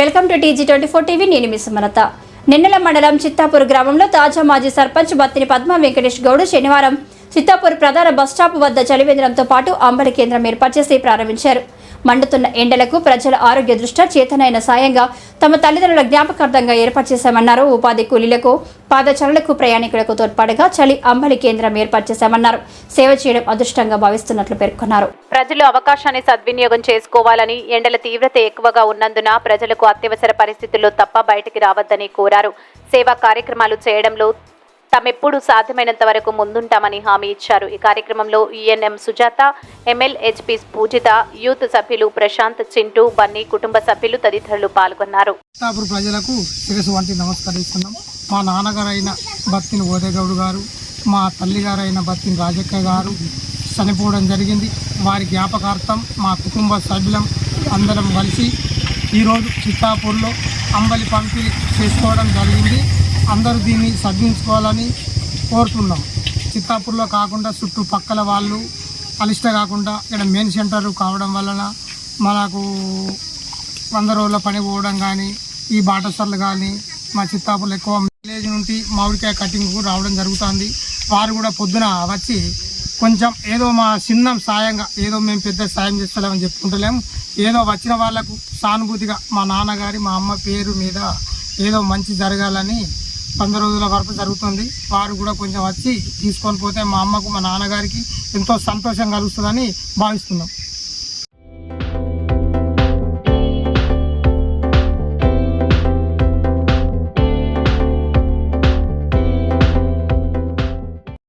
Welcome to TG twenty four TV నేను మీ సుమలత. నిన్నెల మండలం చిత్తాపూర్ గ్రామంలో తాజా మాజీ సర్పంచ్ బత్తిని పద్మ వెంకటేష్ గౌడ్ శనివారం చిత్తాపూర్ ప్రధాన బస్టాప్ వద్ద చలివేంద్రంతో పాటు అంబలి కేంద్రం ఏర్పాటు చేసి ప్రారంభించారు. మండుతున్న ఎండలకు ప్రజల ఆరోగ్య దృష్ట్యా చేతనైన సాయంగా తమ తల్లిదండ్రుల జ్ఞాపకార్థంగా ఏర్పాటు చేశామన్నారు. ఉపాధి కూలీలకు పాదచరణలకు ప్రయాణికులకు తోడ్పాటుగా చలి అంబలి కేంద్రం ఏర్పాటు చేశామన్నారు. సేవ చేయడం అదృష్టంగా భావిస్తున్నట్లు పేర్కొన్నారు. ప్రజలు అవకాశాన్ని సద్వినియోగం చేసుకోవాలని ఎండల తీవ్రత ఎక్కువగా ఉన్నందున ప్రజలకు అత్యవసర పరిస్థితుల్లో తప్ప బయటికి రావద్దని కోరారు. సేవా కార్యక్రమాలు చేయడంలో తామెప్పుడు సాధ్యమైనంత వరకు ముందుంటామని హామీ ఇచ్చారు. ఈ కార్యక్రమంలో ENM Sujatha ML HP Poojitha youth సభ్యులు ప్రశాంత్ చింటూ బన్నీ కుటుంబ సభ్యులు తదితరులు పాల్గొన్నారు. ప్రజలకు శిరసు వంటి నమస్కరిస్తున్నాం మా నాన్నగారు అయిన బత్తిని ఓదేగౌడ్ గారు మా తల్లిగారు అయిన బత్తిని రాజక్క గారు చనిపోవడం జరిగింది. వారి జ్ఞాపకార్థం మా కుటుంబ సభ్యులం అందరం కలిసి ఈరోజు చిత్తాపూర్లో అంబలి పంపిణీ చేసుకోవడం జరిగింది. అందరూ దీన్ని సద్వించుకోవాలని కోరుతున్నాం. చిత్తాపూర్లో కాకుండా చుట్టుపక్కల వాళ్ళు అలిష్ట కాకుండా ఇక్కడ మెయిన్ సెంటర్ కావడం వలన మనకు వంద రోజుల పని పోవడం కానీ ఈ బాటసర్లు కానీ మా చిత్తాపూర్లు ఎక్కువ విలేజ్ నుండి మామిడికాయ కటింగ్కు రావడం జరుగుతుంది. వారు కూడా పొద్దున వచ్చి కొంచెం ఏదో మా చిన్న సాయంగా ఏదో మేము పెద్ద సాయం చేస్తలేమని చెప్పుకుంటలేము ఏదో వచ్చిన వాళ్ళకు సానుభూతిగా మా నాన్నగారి మా అమ్మ పేరు మీద ఏదో మంచి జరగాలని వంద రోజుల వరకు జరుగుతుంది. వారు కూడా కొంచెం వచ్చి తీసుకొని పోతే మా అమ్మకు మా నాన్నగారికి ఎంతో సంతోషం కలుగుతుందని భావిస్తున్నాం.